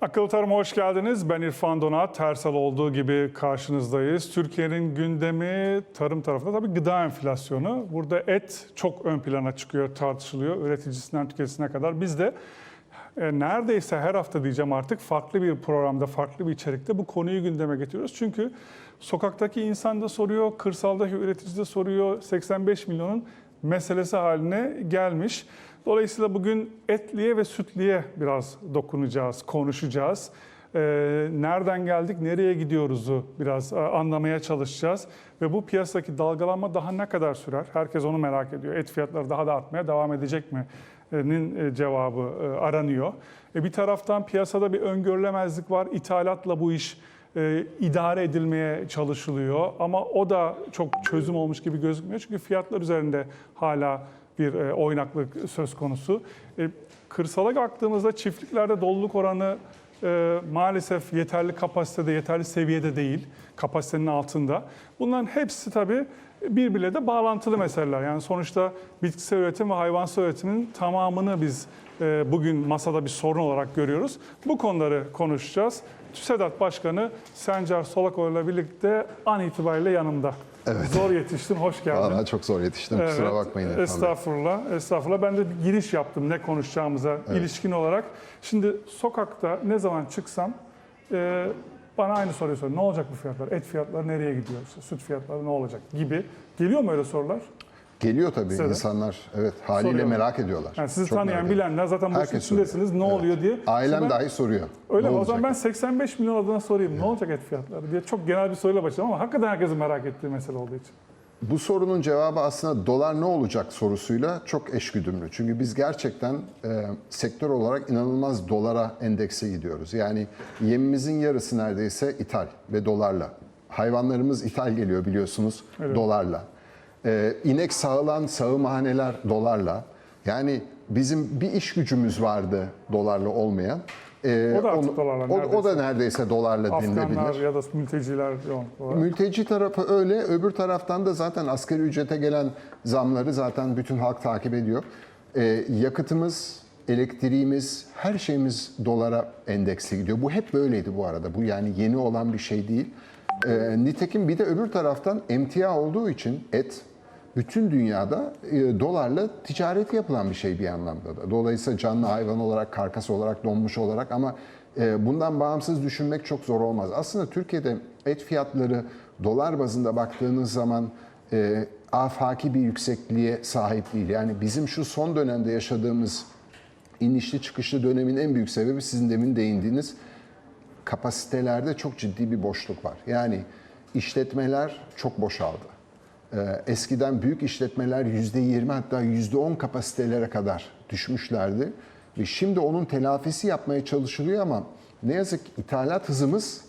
Akıllı Tarım'a hoş geldiniz. Ben İrfan Donat. Her salı olduğu gibi karşınızdayız. Türkiye'nin gündemi tarım tarafında tabii gıda enflasyonu. Burada et çok ön plana çıkıyor, tartışılıyor. Üreticisinden tüketicisine kadar. Biz de e, neredeyse her hafta diyeceğim artık farklı bir programda, farklı bir içerikte bu konuyu gündeme getiriyoruz. Çünkü sokaktaki insan da soruyor, kırsaldaki üretici de soruyor. 85 milyonun meselesi haline gelmiş. Dolayısıyla bugün etliye ve sütliye biraz dokunacağız, konuşacağız. Ee, nereden geldik, nereye gidiyoruzu biraz e, anlamaya çalışacağız. Ve bu piyasadaki dalgalanma daha ne kadar sürer? Herkes onu merak ediyor. Et fiyatları daha da artmaya devam edecek mi? nin e, cevabı e, aranıyor. Bir taraftan piyasada bir öngörülemezlik var. İthalatla bu iş idare edilmeye çalışılıyor ama o da çok çözüm olmuş gibi gözükmüyor. Çünkü fiyatlar üzerinde hala bir e, oynaklık söz konusu. E, kırsala baktığımızda çiftliklerde doluluk oranı e, maalesef yeterli kapasitede, yeterli seviyede değil. Kapasitenin altında. Bunların hepsi tabii birbirle de bağlantılı meseleler. Yani sonuçta bitkisel üretim ve hayvansal üretimin tamamını biz bugün masada bir sorun olarak görüyoruz. Bu konuları konuşacağız. TÜSEDAT Başkanı Sencer Solakoğlu ile birlikte an itibariyle yanımda. Evet. Zor yetiştin, hoş geldin. Valla çok zor yetiştim. Kusura Evet, bakmayın. Erkan Bey. Estağfurullah, estağfurullah. Ben de bir giriş yaptım ne konuşacağımıza ilişkin olarak. Şimdi sokakta ne zaman çıksam e, bana aynı soruyu soruyor. Ne olacak bu fiyatlar? Et fiyatları nereye gidiyor? İşte süt fiyatları ne olacak gibi. Geliyor mu öyle sorular? Geliyor tabii de. insanlar. Evet haliyle Soruyorlar. merak ediyorlar. Yani sizi Çok tanıyan, bilenler zaten bu Herkes içindesiniz. Ne soruyor. oluyor diye. Ailem ben- dahi soruyor. Öyle mi? O zaman ben olacak? 85 milyon adına sorayım. Ne olacak et fiyatları diye. Çok genel bir soruyla başladım ama hakikaten herkesin merak ettiği mesele olduğu için. Bu sorunun cevabı aslında dolar ne olacak sorusuyla çok eşgüdümlü. Çünkü biz gerçekten e, sektör olarak inanılmaz dolara endekse gidiyoruz. Yani yemimizin yarısı neredeyse ithal ve dolarla. Hayvanlarımız ithal geliyor biliyorsunuz dolarla. E, inek sağılan sağımhaneler dolarla. Yani bizim bir iş gücümüz vardı dolarla olmayan. E, O da artık onu- dolarla o, o da neredeyse. neredeyse dolarla Afganlar denilebilir. ya da mülteciler olarak. Mülteci tarafı öyle, öbür taraftan da zaten asgari ücrete gelen zamları zaten bütün halk takip ediyor. Ee, yakıtımız, elektriğimiz, her şeyimiz dolara endeksli gidiyor. Bu hep böyleydi bu arada. Bu yani yeni olan bir şey değil. Ee, nitekim bir de öbür taraftan emtia olduğu için et bütün dünyada e, dolarla ticaret yapılan bir şey bir anlamda da. Dolayısıyla canlı hayvan olarak, karkas olarak, donmuş olarak ama e, bundan bağımsız düşünmek çok zor olmaz. Aslında Türkiye'de et fiyatları dolar bazında baktığınız zaman e, afaki bir yüksekliğe sahip değil. Yani bizim şu son dönemde yaşadığımız inişli çıkışlı dönemin en büyük sebebi sizin demin değindiğiniz kapasitelerde çok ciddi bir boşluk var. Yani işletmeler çok boşaldı. Ee, Eskiden büyük işletmeler %20 hatta %10 kapasitelere kadar düşmüşlerdi. Ve şimdi onun telafisi yapmaya çalışılıyor ama ne yazık ki ithalat hızımız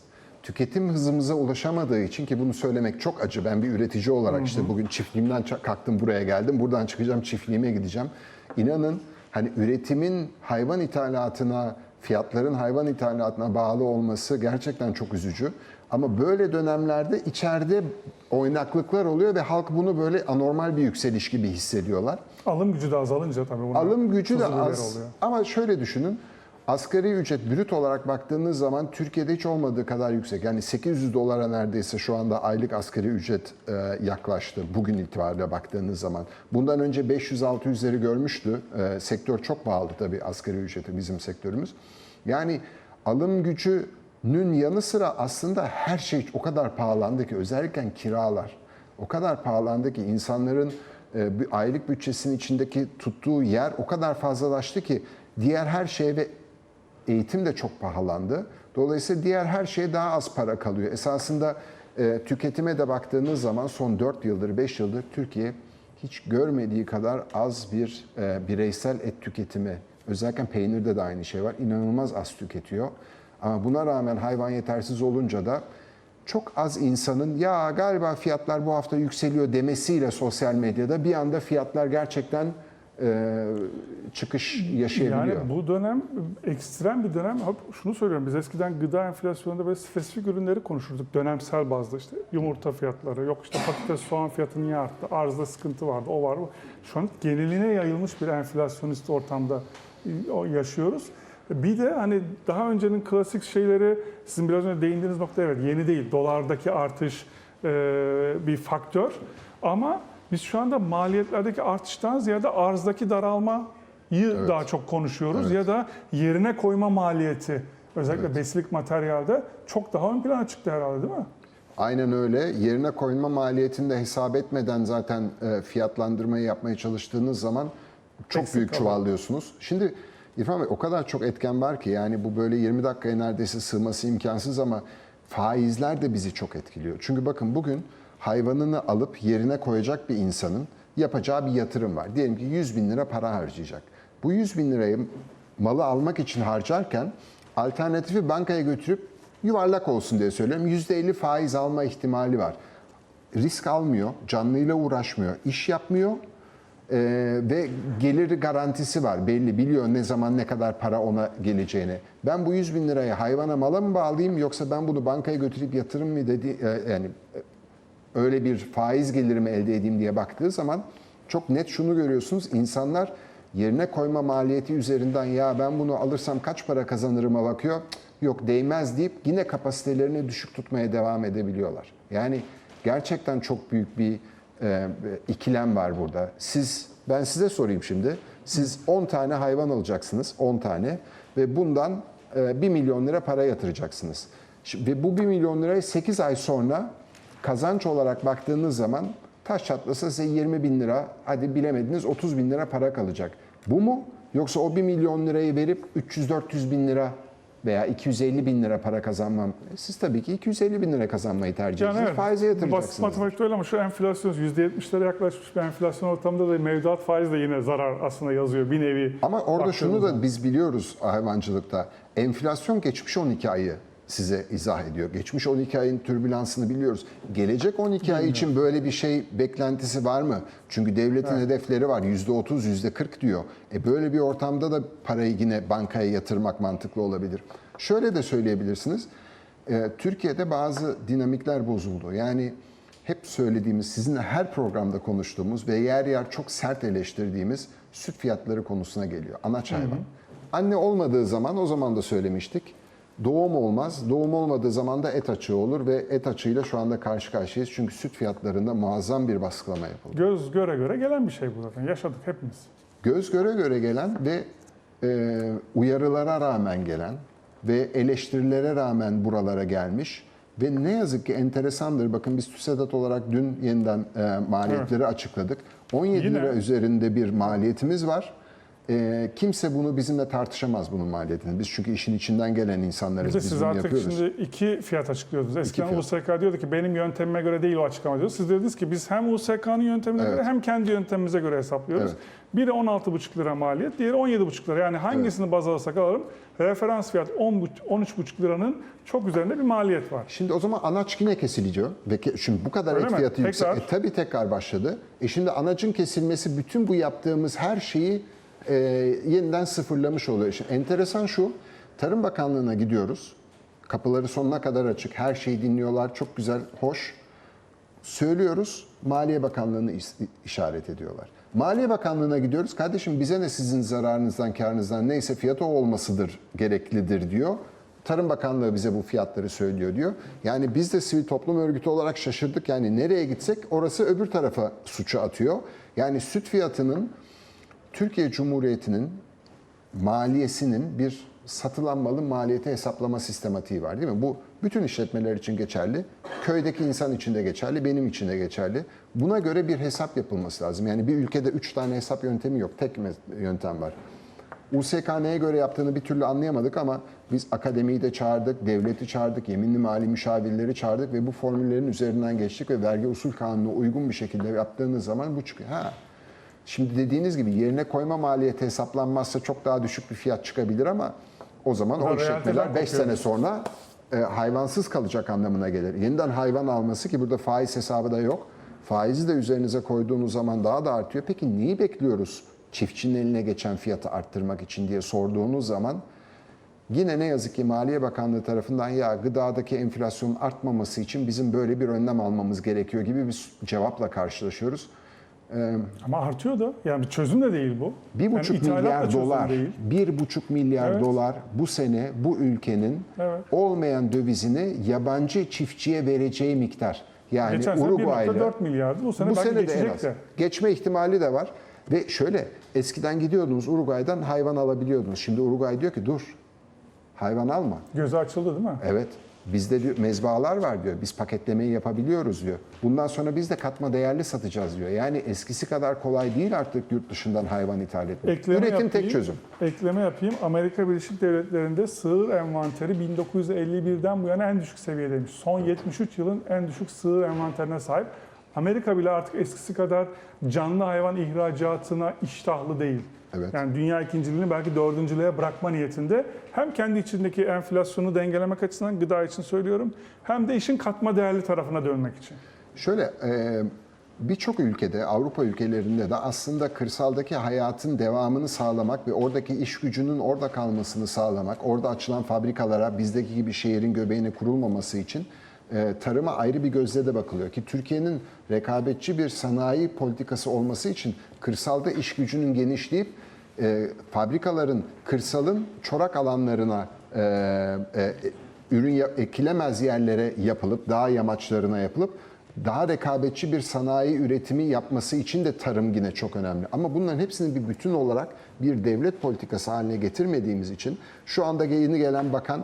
tüketim hızımıza ulaşamadığı için ki bunu söylemek çok acı. Ben bir üretici olarak işte bugün çiftliğimden kalktım buraya geldim. Buradan çıkacağım çiftliğime gideceğim. İnanın hani üretimin hayvan ithalatına, fiyatların hayvan ithalatına bağlı olması gerçekten çok üzücü. Ama böyle dönemlerde içeride oynaklıklar oluyor ve halk bunu böyle anormal bir yükseliş gibi hissediyorlar. Alım gücü de azalınca tabii Alım gücü de az. oluyor. Ama şöyle düşünün. Asgari ücret brüt olarak baktığınız zaman Türkiye'de hiç olmadığı kadar yüksek. Yani 800 dolara neredeyse şu anda aylık asgari ücret e, yaklaştı bugün itibariyle baktığınız zaman. Bundan önce 500-600'leri görmüştü. E, sektör çok pahalı tabii asgari ücreti bizim sektörümüz. Yani alım gücünün yanı sıra aslında her şey o kadar pahalandı ki özellikle kiralar o kadar pahalandı ki insanların e, aylık bütçesinin içindeki tuttuğu yer o kadar fazlalaştı ki diğer her şeye ve eğitim de çok pahalandı. Dolayısıyla diğer her şeye daha az para kalıyor. Esasında e, tüketime de baktığınız zaman son 4 yıldır, 5 yıldır Türkiye hiç görmediği kadar az bir e, bireysel et tüketimi, özellikle peynirde de aynı şey var, inanılmaz az tüketiyor. Ama buna rağmen hayvan yetersiz olunca da çok az insanın ya galiba fiyatlar bu hafta yükseliyor demesiyle sosyal medyada bir anda fiyatlar gerçekten e, çıkış yaşayabiliyor. Yani bu dönem ekstrem bir dönem. Şunu söylüyorum biz eskiden gıda enflasyonunda böyle spesifik ürünleri konuşurduk dönemsel bazda işte yumurta fiyatları yok işte patates soğan fiyatı niye arttı arzda sıkıntı vardı o var bu. Şu an geneline yayılmış bir enflasyonist ortamda e, yaşıyoruz. Bir de hani daha öncenin klasik şeyleri sizin biraz önce değindiğiniz nokta evet yeni değil. Dolardaki artış e, bir faktör. Ama biz şu anda maliyetlerdeki artıştan ziyade arzdaki daralmayı daha çok konuşuyoruz. Ya da yerine koyma maliyeti özellikle besilik materyalde çok daha ön plana çıktı herhalde değil mi? Aynen öyle. Yerine koyma maliyetini de hesap etmeden zaten e, fiyatlandırmayı yapmaya çalıştığınız zaman çok Eksik büyük çuvallıyorsunuz. Şimdi İrfan Bey o kadar çok etken var ki yani bu böyle 20 dakikaya neredeyse sığması imkansız ama faizler de bizi çok etkiliyor. Çünkü bakın bugün hayvanını alıp yerine koyacak bir insanın yapacağı bir yatırım var. Diyelim ki 100 bin lira para harcayacak. Bu 100 bin lirayı malı almak için harcarken alternatifi bankaya götürüp yuvarlak olsun diye söylüyorum. %50 faiz alma ihtimali var. Risk almıyor, canlıyla uğraşmıyor, iş yapmıyor ee, ve geliri garantisi var. Belli biliyor ne zaman ne kadar para ona geleceğini. Ben bu 100 bin lirayı hayvana mala mı bağlayayım yoksa ben bunu bankaya götürüp yatırım mı dedi yani öyle bir faiz gelirimi elde edeyim diye baktığı zaman çok net şunu görüyorsunuz. İnsanlar yerine koyma maliyeti üzerinden ya ben bunu alırsam kaç para kazanırıma bakıyor. Yok değmez deyip yine kapasitelerini düşük tutmaya devam edebiliyorlar. Yani gerçekten çok büyük bir e, ikilem var burada. Siz ben size sorayım şimdi. Siz 10 tane hayvan alacaksınız, 10 tane ve bundan e, 1 milyon lira para yatıracaksınız. Şimdi, ve bu 1 milyon lirayı 8 ay sonra kazanç olarak baktığınız zaman taş çatlasa size 20 bin lira, hadi bilemediniz 30 bin lira para kalacak. Bu mu? Yoksa o 1 milyon lirayı verip 300-400 bin lira veya 250 bin lira para kazanmam. Siz tabii ki 250 bin lira kazanmayı tercih Yani ediyorsunuz. evet, Faize basit yatıracaksınız. matematikte öyle ama şu enflasyon %70'lere yaklaşmış bir enflasyon ortamında da mevduat faiz de yine zarar aslında yazıyor bir nevi. Ama orada şunu da biz biliyoruz hayvancılıkta. Enflasyon geçmiş 12 ayı size izah ediyor. Geçmiş 12 ayın türbülansını biliyoruz. Gelecek 12 ay için böyle bir şey beklentisi var mı? Çünkü devletin hedefleri var. %30, %40 diyor. E böyle bir ortamda da parayı yine bankaya yatırmak mantıklı olabilir. Şöyle de söyleyebilirsiniz. E, Türkiye'de bazı dinamikler bozuldu. Yani hep söylediğimiz, sizinle her programda konuştuğumuz ve yer yer çok sert eleştirdiğimiz süt fiyatları konusuna geliyor. Anaç hayvan. Anne olmadığı zaman o zaman da söylemiştik. Doğum olmaz. Doğum olmadığı zaman da et açığı olur ve et açığıyla şu anda karşı karşıyayız. Çünkü süt fiyatlarında muazzam bir baskılama yapıldı. Göz göre göre gelen bir şey bu zaten. Yaşadık hepimiz. Göz göre göre gelen ve e, uyarılara rağmen gelen ve eleştirilere rağmen buralara gelmiş ve ne yazık ki enteresandır. Bakın biz TÜSEDAT olarak dün yeniden e, maliyetleri açıkladık. 17 Yine- lira üzerinde bir maliyetimiz var. E, kimse bunu bizimle tartışamaz bunun maliyetini. Biz çünkü işin içinden gelen insanlarız. Bir de Biz siz artık yapıyoruz. şimdi iki fiyat açıklıyordunuz. Eskiden fiyat. USK diyordu ki benim yöntemime göre değil o açıklama diyor. Siz dediniz ki biz hem USK'nın yöntemine Evet. göre hem kendi yöntemimize göre hesaplıyoruz. Evet. Biri 16,5 lira maliyet, diğeri 17,5 lira. Yani hangisini baz alırsak alalım referans fiyat 10, 13,5 liranın çok üzerinde bir maliyet var. Şimdi o zaman anaç yine kesiliyor. Ve şimdi bu kadar Öyle et mi? fiyatı yüksek. Tekrar. E, tabii tekrar başladı. E şimdi anacın kesilmesi bütün bu yaptığımız her şeyi e, yeniden sıfırlamış oluyor. Şimdi enteresan şu, Tarım Bakanlığı'na gidiyoruz. Kapıları sonuna kadar açık. Her şeyi dinliyorlar. Çok güzel, hoş. Söylüyoruz, Maliye Bakanlığı'nı işaret ediyorlar. Maliye Bakanlığı'na gidiyoruz. Kardeşim bize ne sizin zararınızdan, karınızdan neyse fiyatı olmasıdır, gereklidir diyor. Tarım Bakanlığı bize bu fiyatları söylüyor diyor. Yani biz de sivil toplum örgütü olarak şaşırdık. Yani nereye gitsek orası öbür tarafa suçu atıyor. Yani süt fiyatının Türkiye Cumhuriyeti'nin maliyesinin bir satılan malın maliyeti hesaplama sistematiği var değil mi? Bu bütün işletmeler için geçerli. Köydeki insan için de geçerli, benim için de geçerli. Buna göre bir hesap yapılması lazım. Yani bir ülkede üç tane hesap yöntemi yok. Tek yöntem var. USK neye göre yaptığını bir türlü anlayamadık ama biz akademiyi de çağırdık, devleti çağırdık, yeminli mali müşavirleri çağırdık ve bu formüllerin üzerinden geçtik ve vergi usul kanununa uygun bir şekilde yaptığınız zaman bu çıkıyor. Ha, Şimdi dediğiniz gibi yerine koyma maliyeti hesaplanmazsa çok daha düşük bir fiyat çıkabilir ama o zaman o Burada işletmeler realiteden 5 sene sonra e, hayvansız kalacak anlamına gelir. Yeniden hayvan alması ki burada faiz hesabı da yok. Faizi de üzerinize koyduğunuz zaman daha da artıyor. Peki neyi bekliyoruz çiftçinin eline geçen fiyatı arttırmak için diye sorduğunuz zaman Yine ne yazık ki Maliye Bakanlığı tarafından ya gıdadaki enflasyonun artmaması için bizim böyle bir önlem almamız gerekiyor gibi bir cevapla karşılaşıyoruz. Ama artıyor da. Yani bir çözüm de değil bu. Bir buçuk yani milyar dolar, Değil. bir buçuk milyar Evet. dolar bu sene bu ülkenin Evet. olmayan dövizini yabancı çiftçiye vereceği miktar. Yani Geçen sene Uruguay'la 1.4 milyardı. Bu sene bu sene de en az. de. Geçme ihtimali de var. Ve şöyle eskiden gidiyordunuz Uruguay'dan hayvan alabiliyordunuz. Şimdi Uruguay diyor ki dur hayvan alma. Gözü açıldı değil mi? Evet. Bizde diyor mezbahalar var diyor. Biz paketlemeyi yapabiliyoruz diyor. Bundan sonra biz de katma değerli satacağız diyor. Yani eskisi kadar kolay değil artık yurt dışından hayvan ithal etmek. Ekleme Üretim yapayım, tek çözüm. Ekleme yapayım. Amerika Birleşik Devletleri'nde sığır envanteri 1951'den bu yana en düşük seviyedeymiş. Son 73 yılın en düşük sığır envanterine sahip. Amerika bile artık eskisi kadar canlı hayvan ihracatına iştahlı değil. Evet. Yani dünya ikinciliğini belki dördüncülüğe bırakma niyetinde hem kendi içindeki enflasyonu dengelemek açısından gıda için söylüyorum hem de işin katma değerli tarafına dönmek için. Şöyle e, birçok ülkede Avrupa ülkelerinde de aslında kırsaldaki hayatın devamını sağlamak ve oradaki iş gücünün orada kalmasını sağlamak, orada açılan fabrikalara bizdeki gibi şehrin göbeğine kurulmaması için tarıma ayrı bir gözle de bakılıyor ki Türkiye'nin rekabetçi bir sanayi politikası olması için kırsalda iş gücünün genişleyip e, fabrikaların kırsalın çorak alanlarına e, e, ürün ya- ekilemez yerlere yapılıp dağ yamaçlarına yapılıp daha rekabetçi bir sanayi üretimi yapması için de tarım yine çok önemli. Ama bunların hepsini bir bütün olarak bir devlet politikası haline getirmediğimiz için şu anda yeni gelen bakan e,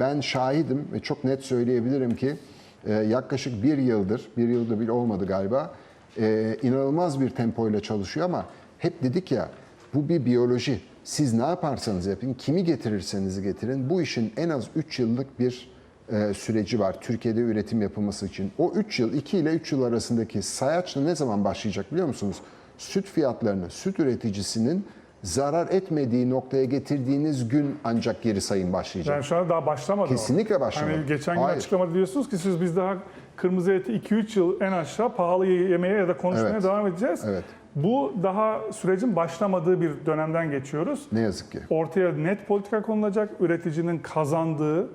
ben şahidim ve çok net söyleyebilirim ki e, yaklaşık bir yıldır, bir yılda bile olmadı galiba, e, inanılmaz bir tempoyla çalışıyor ama hep dedik ya bu bir biyoloji. Siz ne yaparsanız yapın, kimi getirirseniz getirin bu işin en az 3 yıllık bir e, süreci var Türkiye'de üretim yapılması için. O 3 yıl, 2 ile 3 yıl arasındaki sayaçla ne zaman başlayacak biliyor musunuz? Süt fiyatlarını, süt üreticisinin zarar etmediği noktaya getirdiğiniz gün ancak geri sayım başlayacak. Yani şu anda daha başlamadı. Kesinlikle başlamadı. Hani geçen gün Hayır. açıklamada diyorsunuz ki siz biz daha kırmızı eti 2-3 yıl en aşağı pahalı yemeye ya da konuşmaya Evet. devam edeceğiz. Evet. Bu daha sürecin başlamadığı bir dönemden geçiyoruz. Ne yazık ki. Ortaya net politika konulacak, üreticinin kazandığı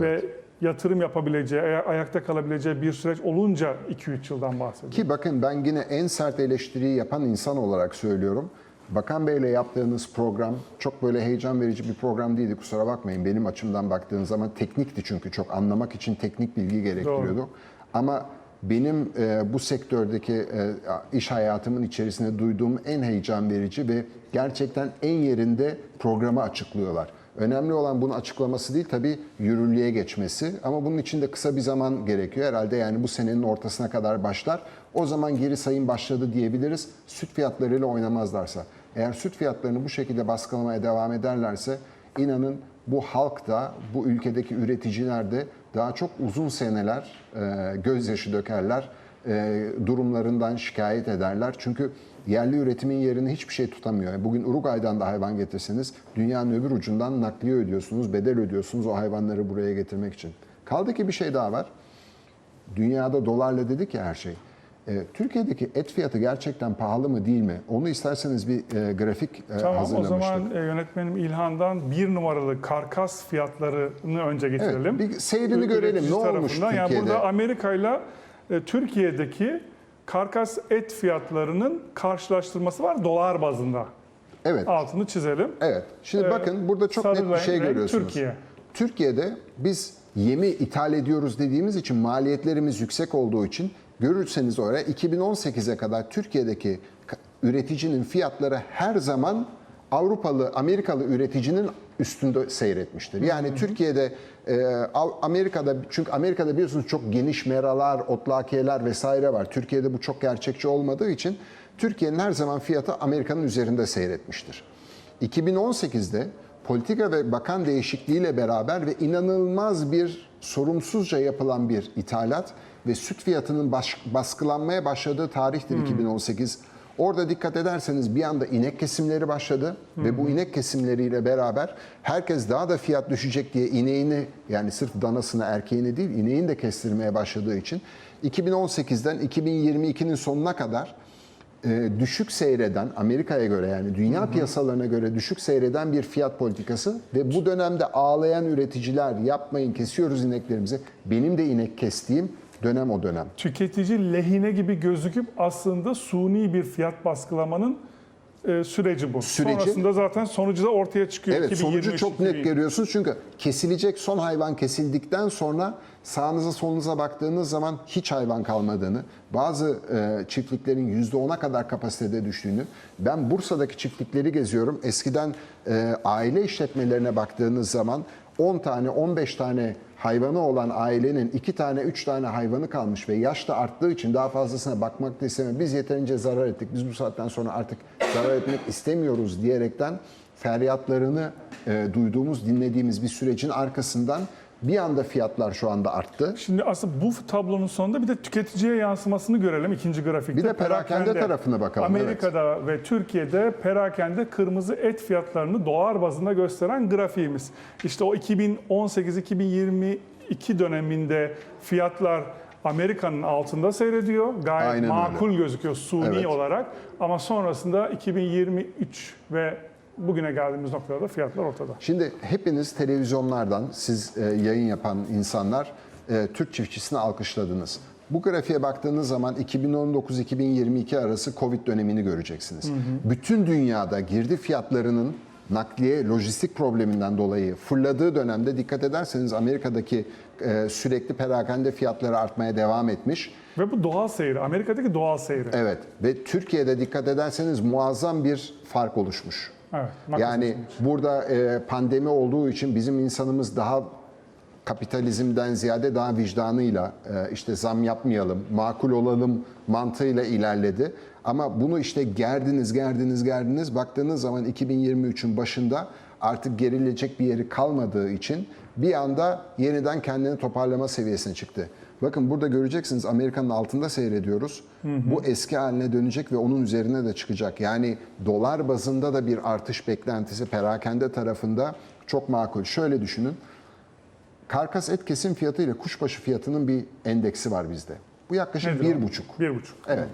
ve yatırım yapabileceği, aya- ayakta kalabileceği bir süreç olunca 2-3 yıldan bahsediyoruz. Ki bakın ben yine en sert eleştiriyi yapan insan olarak söylüyorum. Bakan Bey'le yaptığınız program çok böyle heyecan verici bir program değildi kusura bakmayın. Benim açımdan baktığınız zaman teknikti çünkü çok anlamak için teknik bilgi gerektiriyordu. Ama benim e, bu sektördeki e, iş hayatımın içerisinde duyduğum en heyecan verici ve gerçekten en yerinde programı açıklıyorlar. Önemli olan bunu açıklaması değil tabii yürürlüğe geçmesi ama bunun için de kısa bir zaman gerekiyor. Herhalde yani bu senenin ortasına kadar başlar. O zaman geri sayım başladı diyebiliriz. Süt fiyatlarıyla oynamazlarsa. Eğer süt fiyatlarını bu şekilde baskılamaya devam ederlerse inanın bu halk da bu ülkedeki üreticiler de daha çok uzun seneler e, gözyaşı dökerler, e, durumlarından şikayet ederler. Çünkü yerli üretimin yerini hiçbir şey tutamıyor. Bugün Uruguay'dan da hayvan getirseniz dünyanın öbür ucundan nakliye ödüyorsunuz, bedel ödüyorsunuz o hayvanları buraya getirmek için. Kaldı ki bir şey daha var. Dünyada dolarla dedik ya her şey. E, Türkiye'deki et fiyatı gerçekten pahalı mı değil mi? Onu isterseniz bir e, grafik e, Tamam o hazırlamıştık. zaman e, yönetmenim İlhan'dan bir numaralı karkas fiyatlarını önce getirelim. bir seyrini görelim. Ne olmuş tarafından. Yani Türkiye'de? burada Amerika ile Türkiye'deki karkas et fiyatlarının karşılaştırması var dolar bazında. Evet. Altını çizelim. Evet. Şimdi Ee, bakın burada çok net bir şey görüyorsunuz. Türkiye. Türkiye'de biz yemi ithal ediyoruz dediğimiz için maliyetlerimiz yüksek olduğu için görürseniz oraya 2018'e kadar Türkiye'deki üreticinin fiyatları her zaman Avrupalı, Amerikalı üreticinin üstünde seyretmiştir. Yani Türkiye'de, e, Amerika'da çünkü Amerika'da biliyorsunuz çok geniş meralar, otlakiyeler vesaire var. Türkiye'de bu çok gerçekçi olmadığı için Türkiye'nin her zaman fiyatı Amerika'nın üzerinde seyretmiştir. 2018'de politika ve bakan değişikliğiyle beraber ve inanılmaz bir sorumsuzca yapılan bir ithalat ve süt fiyatının baş- baskılanmaya başladığı tarihtir 2018. Orada dikkat ederseniz bir anda inek kesimleri başladı ve bu inek kesimleriyle beraber herkes daha da fiyat düşecek diye ineğini yani sırf danasını erkeğini değil ineğini de kestirmeye başladığı için 2018'den 2022'nin sonuna kadar e, düşük seyreden Amerika'ya göre yani dünya piyasalarına göre düşük seyreden bir fiyat politikası ve bu dönemde ağlayan üreticiler yapmayın kesiyoruz ineklerimizi. Benim de inek kestiğim Dönem o dönem. tüketici lehine gibi gözüküp aslında suni bir fiyat baskılamanın e, süreci bu. Süreci- Sonrasında zaten sonucu da ortaya çıkıyor. Evet sonucu 2023, çok net 2020. görüyorsunuz çünkü kesilecek son hayvan kesildikten sonra sağınıza solunuza baktığınız zaman hiç hayvan kalmadığını, bazı e, çiftliklerin %10'a kadar kapasitede düştüğünü, ben Bursa'daki çiftlikleri geziyorum. Eskiden e, aile işletmelerine baktığınız zaman 10 tane 15 tane hayvanı olan ailenin 2 tane 3 tane hayvanı kalmış ve yaş da arttığı için daha fazlasına bakmak da istemiyor. Biz yeterince zarar ettik. Biz bu saatten sonra artık zarar etmek istemiyoruz diyerekten feryatlarını e, duyduğumuz, dinlediğimiz bir sürecin arkasından bir anda fiyatlar şu anda arttı. Şimdi aslında bu tablonun sonunda bir de tüketiciye yansımasını görelim ikinci grafikte. Bir de perakende tarafına bakalım, Amerika'da ve Türkiye'de perakende kırmızı et fiyatlarını dolar bazında gösteren grafiğimiz. İşte o 2018-2022 döneminde fiyatlar Amerika'nın altında seyrediyor. Gayet Aynen öyle. makul gözüküyor suni Evet. olarak. Ama sonrasında 2023 ve bugüne geldiğimiz noktada da fiyatlar ortada. Şimdi hepiniz televizyonlardan, siz e, yayın yapan insanlar e, Türk çiftçisini alkışladınız. Bu grafiğe baktığınız zaman 2019-2022 arası Covid dönemini göreceksiniz. Bütün dünyada girdi fiyatlarının nakliye, lojistik probleminden dolayı fırladığı dönemde dikkat ederseniz Amerika'daki e, sürekli perakende fiyatları artmaya devam etmiş. Ve bu doğal seyri, Amerika'daki doğal seyri. Evet ve Türkiye'de dikkat ederseniz muazzam bir fark oluşmuş. Evet, Yani burada e, pandemi olduğu için bizim insanımız daha kapitalizmden ziyade daha vicdanıyla e, işte zam yapmayalım, makul olalım mantığıyla ilerledi. Ama bunu işte gerdiniz, gerdiniz, gerdiniz. Baktığınız zaman 2023'ün başında artık gerilecek bir yeri kalmadığı için bir anda yeniden kendini toparlama seviyesine çıktı. Bakın burada göreceksiniz Amerika'nın altında seyrediyoruz. Bu eski haline dönecek ve onun üzerine de çıkacak. Yani dolar bazında da bir artış beklentisi perakende tarafında çok makul. Şöyle düşünün. Karkas et kesim fiyatı ile kuşbaşı fiyatının bir endeksi var bizde. Bu yaklaşık Nedir bir o? buçuk. Bir buçuk. Evet.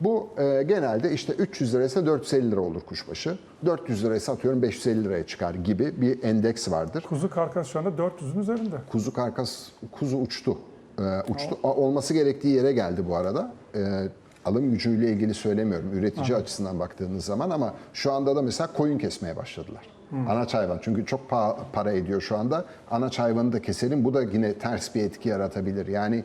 Bu e, genelde işte 300 liraysa 450 lira olur kuşbaşı. 400 liraysa atıyorum 550 liraya çıkar gibi bir endeks vardır. Kuzu karkas şu anda 400'ün üzerinde. Kuzu karkas, kuzu uçtu. Ee, uçtu. A- Olması gerektiği yere geldi bu arada. Ee, alım gücüyle ilgili söylemiyorum. Üretici açısından baktığınız zaman ama şu anda da mesela koyun kesmeye başladılar. Anaç hayvan. Çünkü çok pa- para ediyor şu anda. Anaç hayvanı da keselim. Bu da yine ters bir etki yaratabilir. Yani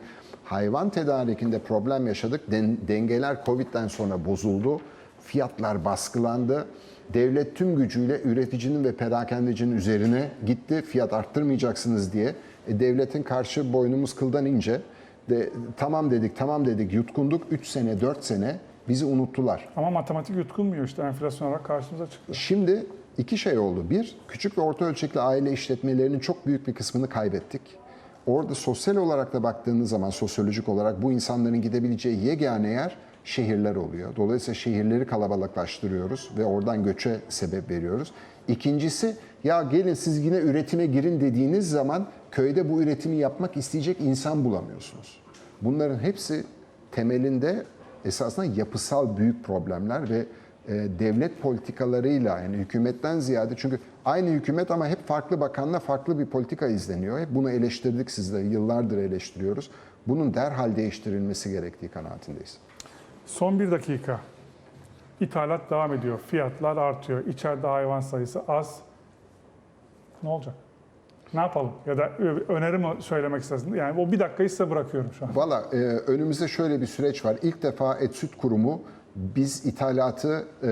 hayvan tedarikinde problem yaşadık. Den- dengeler Covid'den sonra bozuldu. Fiyatlar baskılandı. Devlet tüm gücüyle üreticinin ve perakendecinin üzerine gitti. Fiyat arttırmayacaksınız diye. E, devletin karşı boynumuz kıldan ince. De, tamam dedik, tamam dedik, yutkunduk. 3 sene, 4 sene bizi unuttular. Ama matematik yutkunmuyor işte enflasyon olarak karşımıza çıktı. Şimdi iki şey oldu. Bir, küçük ve orta ölçekli aile işletmelerinin çok büyük bir kısmını kaybettik. Orada sosyal olarak da baktığınız zaman, sosyolojik olarak bu insanların gidebileceği yegane yer şehirler oluyor. Dolayısıyla şehirleri kalabalıklaştırıyoruz ve oradan göçe sebep veriyoruz. İkincisi, ya gelin siz yine üretime girin dediğiniz zaman köyde bu üretimi yapmak isteyecek insan bulamıyorsunuz. Bunların hepsi temelinde esasında yapısal büyük problemler ve e, devlet politikalarıyla yani hükümetten ziyade çünkü aynı hükümet ama hep farklı bakanla farklı bir politika izleniyor. Hep bunu eleştirdik sizde yıllardır eleştiriyoruz. Bunun derhal değiştirilmesi gerektiği kanaatindeyiz. Son bir dakika. İthalat devam ediyor. Fiyatlar artıyor. İçeride hayvan sayısı az. Ne olacak? Ne yapalım? Ya da öneri mi söylemek istersin? Yani o bir dakikayı size bırakıyorum şu an. Valla e, önümüzde şöyle bir süreç var. İlk defa Et Süt Kurumu biz ithalatı e,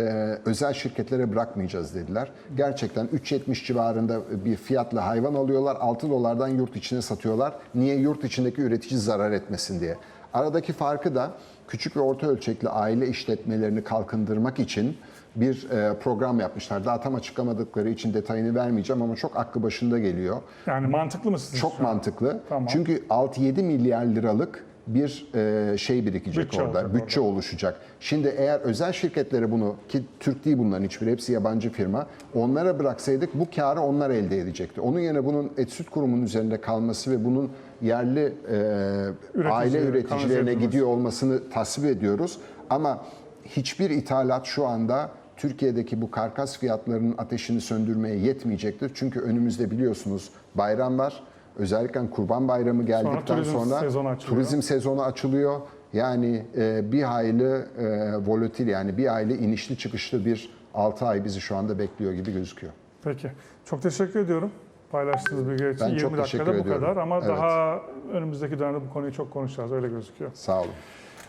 özel şirketlere bırakmayacağız dediler. Gerçekten 3.70 civarında bir fiyatla hayvan alıyorlar. 6 dolardan yurt içine satıyorlar. Niye? Yurt içindeki üretici zarar etmesin diye. Aradaki farkı da küçük ve orta ölçekli aile işletmelerini kalkındırmak için bir e, program yapmışlar. Daha tam açıklamadıkları için detayını vermeyeceğim ama çok aklı başında geliyor. Yani mantıklı mı sizin Çok mantıklı. Tamam. Çünkü 6-7 milyar liralık bir e, şey birikecek Bütçe orada. Bütçe oluşacak. Şimdi eğer özel şirketlere bunu ki Türk değil bunların hiçbiri hepsi yabancı firma. Onlara bıraksaydık bu karı onlar elde edecekti. Onun yerine bunun et süt kurumunun üzerinde kalması ve bunun yerli e, aile üreticilerine gidiyor olmasını tasvip ediyoruz. Ama hiçbir ithalat şu anda Türkiye'deki bu karkas fiyatlarının ateşini söndürmeye yetmeyecektir. Çünkü önümüzde biliyorsunuz bayram var. Özellikle Kurban Bayramı geldikten turizm sonra, sezonu açılıyor. turizm sezonu açılıyor. Yani e, bir hayli e, volatil yani bir hayli inişli çıkışlı bir 6 ay bizi şu anda bekliyor gibi gözüküyor. Peki. Çok teşekkür ediyorum paylaştığınız bilgiler için. Ben 20 çok dakikada bu kadar ama Evet. daha önümüzdeki dönemde bu konuyu çok konuşacağız. Öyle gözüküyor. Sağ olun.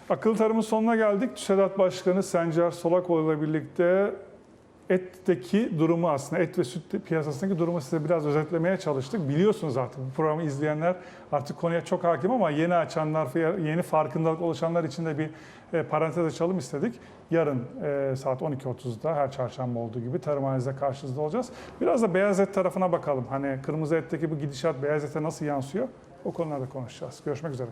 Akıllı tarımın sonuna geldik. TÜSEDAT Başkanı Sencer Solakoğlu ile birlikte etteki durumu aslında et ve süt piyasasındaki durumu size biraz özetlemeye çalıştık. Biliyorsunuz artık bu programı izleyenler artık konuya çok hakim ama yeni açanlar, yeni farkındalık oluşanlar için de bir e, parantez açalım istedik. Yarın e, saat 12.30'da her çarşamba olduğu gibi tarımhanenizde karşınızda olacağız. Biraz da beyaz et tarafına bakalım. Hani kırmızı etteki bu gidişat beyaz ete nasıl yansıyor? O konularda konuşacağız. Görüşmek üzere.